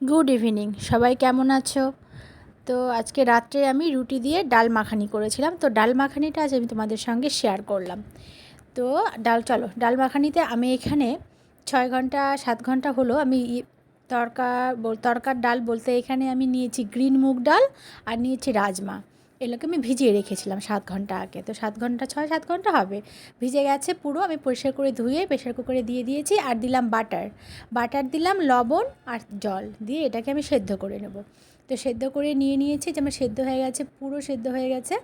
Good evening সবাই কেমন আছো? তো আজকে রাত্রে আমি রুটি দিয়ে ডাল মাখানি করেছিলাম। তো ডাল মাখানিটা আজ আমি তোমাদের সঙ্গে শেয়ার করলাম। তো ডাল, চলো, ডাল মাখানিতে আমি এখানে ছয় ঘণ্টা, সাত ঘণ্টা হলো আমি তরকা তরকার ডাল বলতে এখানে আমি নিয়েছি গ্রিন মুগ ডাল আর নিয়েছি রাজমা। এগুলোকে আমি ভিজিয়ে রেখেছিলাম সাত ঘণ্টা আগে। তো সাত ঘণ্টা, ছয়, সাত ঘণ্টা হবে। ভিজে গেছে পুরো, আমি পরিষ্কার করে ধুয়ে প্রেশার কুকারে দিয়ে দিয়েছি আর দিলাম বাটার। বাটার দিলাম, লবণ আর জল দিয়ে এটাকে আমি সেদ্ধ করে নেব। তো সেদ্ধ করে নিয়ে নিয়েছি যেমন সেদ্ধ হয়ে গেছে, পুরো সেদ্ধ হয়ে গেছে।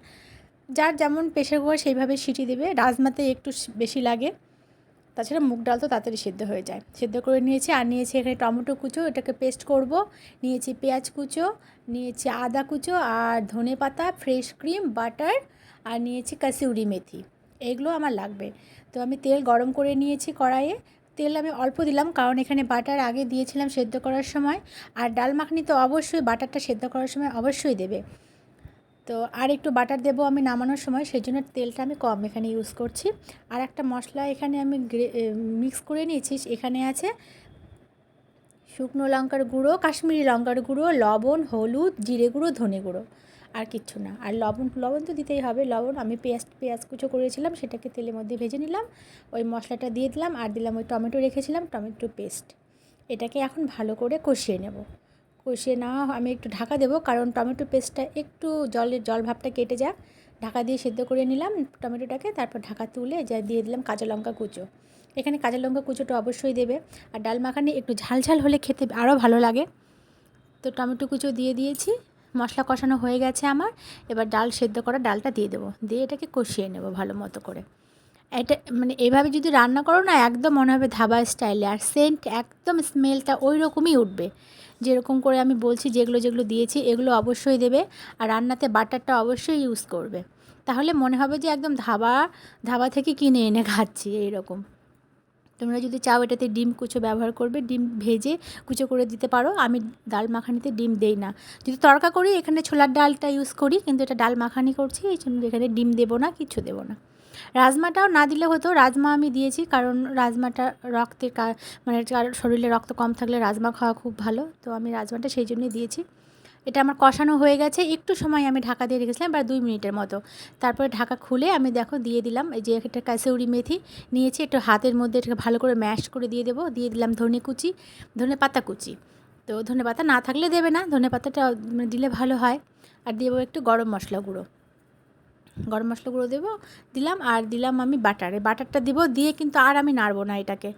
যার যেমন প্রেশার কুকার সেইভাবে সিটি দেবে। রাজমাতে একটু বেশি লাগে। তাছাড়া মুগ ডাল তো তাড়াতাড়ি সেদ্ধ হয়ে যায়। সেদ্ধ করে নিয়েছি, আর নিয়েছি এখানে টমেটো কুচো, এটাকে পেস্ট করব। নিয়েছি পেঁয়াজ কুচো, নিয়েছি আদা কুচো, আর ধনে পাতা, ফ্রেশ ক্রিম, বাটার, আর নিয়েছি কাসিউরি মেথি। এগুলো আমার লাগবে। তো আমি তেল গরম করে নিয়েছি কড়াইয়ে। তেল আমি অল্প দিলাম, কারণ এখানে বাটার আগে দিয়েছিলাম সেদ্ধ করার সময়। আর ডাল মাখনি তো অবশ্যই বাটারটা সেদ্ধ করার সময় অবশ্যই দেবে। তো আর একটু বাটার দেবো আমি নামানোর সময় সেই জন্য তেলটা আমি কম এখানে ইউজ করছি। আর একটা মশলা এখানে আমি মিক্স করে নিয়েছি, এখানে আছে শুকনো লঙ্কার গুঁড়ো, কাশ্মীরি লঙ্কার গুঁড়ো, লবণ, হলুদ, জিরে গুঁড়ো, ধনে গুঁড়ো, আর কিচ্ছু না। আর লবণ লবণ তো দিতেই হবে, লবণ আমি পেঁয়াজ পেঁয়াজ কুচো করেছিলাম, সেটাকে তেলের মধ্যে ভেজে নিলাম, ওই মশলাটা দিয়ে দিলাম, আর দিলাম ওই টমেটো রেখেছিলাম, টমেটো পেস্ট এটাকে এখন ভালো করে কষিয়ে নেব। কষিয়ে নেওয়া আমি একটু ঢাকা দেবো, কারণ টমেটো পেস্টটা একটু জলের জল ভাবটা কেটে যাক ঢাকা দিয়ে সেদ্ধ করে নিলাম টমেটোটাকে, তারপর ঢাকা তুলে যা দিয়ে দিলাম কাঁচা লঙ্কা কুচো। এখানে কাঁচা লঙ্কা কুচোটা অবশ্যই দেবে, আর ডাল মাখানি একটু ঝাল ঝাল হলে খেতে আরও ভালো লাগে। তো টমেটো কুচো দিয়ে দিয়েছি, মশলা কষানো হয়ে গেছে আমার, এবার ডাল সেদ্ধ করা ডালটা দিয়ে দেবো, দিয়ে এটাকে কষিয়ে নেব ভালো মতো করে। এটা মানে এভাবে যদি রান্না করো না, একদম মনে হবে ধাবা স্টাইলে। আর সেন্ট একদম স্মেলটা ওই রকমই উঠবে। যেরকম করে আমি বলছি, যেগুলো যেগুলো দিয়েছি, এগুলো অবশ্যই দেবে। আর রান্নাতে বাটারটা অবশ্যই ইউজ করবে। তাহলে মনে হবে যে একদম ধাবা ধাবা থেকে কিনে এনে খাচ্ছি এইরকম। তোমরা যদি চাও এটাতে ডিম কুচো ব্যবহার করবে, ডিম ভেজে কুচো করে দিতে পারো। আমি ডাল মাখানিতে ডিম দেই না। যদি তড়কা করি, এখানে ছোলার ডালটা ইউজ করি, কিন্তু এটা ডাল মাখানি করছি, এই জন্য এখানে ডিম দেবো না কিছু দেবো না। রাজমাটাও না দিলে হতো, রাজমা আমি দিয়েছি কারণ রাজমাটা রক্তের মানে শরীরে রক্ত কম থাকলে রাজমা খাওয়া খুব ভালো, তো আমি রাজমাটা সেই জন্যই দিয়েছি। এটা আমার কষানো হয়ে গেছে, একটু সময় আমি ঢাকা দিয়ে রেখেছিলাম, প্রায় দুই মিনিটের মতো। তারপরে ঢাকা খুলে আমি দেখো দিয়ে দিলাম, এই যে একটা কাসৌরি মেথি নিয়েছি, একটু হাতের মধ্যে এটাকে ভালো করে ম্যাশ করে দিয়ে দেবো, দিয়ে দিলাম ধনে কুচি, ধনে পাতা কুচি। তো ধনে পাতা না থাকলে দেবে না, ধনে পাতাটা মানে দিলে ভালো হয়। আর দেবো একটু গরম মশলা গুঁড়ো। গরম মশলা গুঁড়ো দেবো, দিলাম, আর দিলাম আমি বাটারে। বাটারটা দিব দিয়ে কিন্তু আর আমি নাড়বো না এটাকে।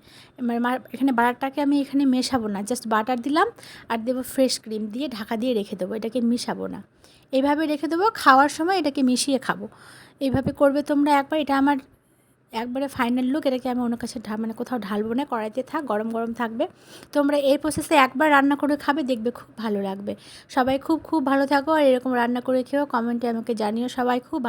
মানে এখানে বাটারটাকে আমি এখানে মেশাবো না জাস্ট বাটার দিলাম, আর দেবো ফ্রেশ ক্রিম দিয়ে ঢাকা দিয়ে রেখে দেবো, এটাকে মিশাবো না। এইভাবে রেখে দেবো, খাওয়ার সময় এটাকে মিশিয়ে খাব। এইভাবে করবে তোমরা একবার, এটা আমার একবারে ফাইনাল লুক এটাকে আমি অন্য কাছে মানে কোথাও ঢালবো না, কড়াইতে থাক, গরম গরম থাকবে। তোমরা এই প্রসেসে একবার রান্না করে খাবে, দেখবে খুব ভালো লাগবে। সবাই খুব খুব ভালো থাকো, আর এরকম রান্না করে খেও কমেন্টে আমাকে জানিও, সবাই খুব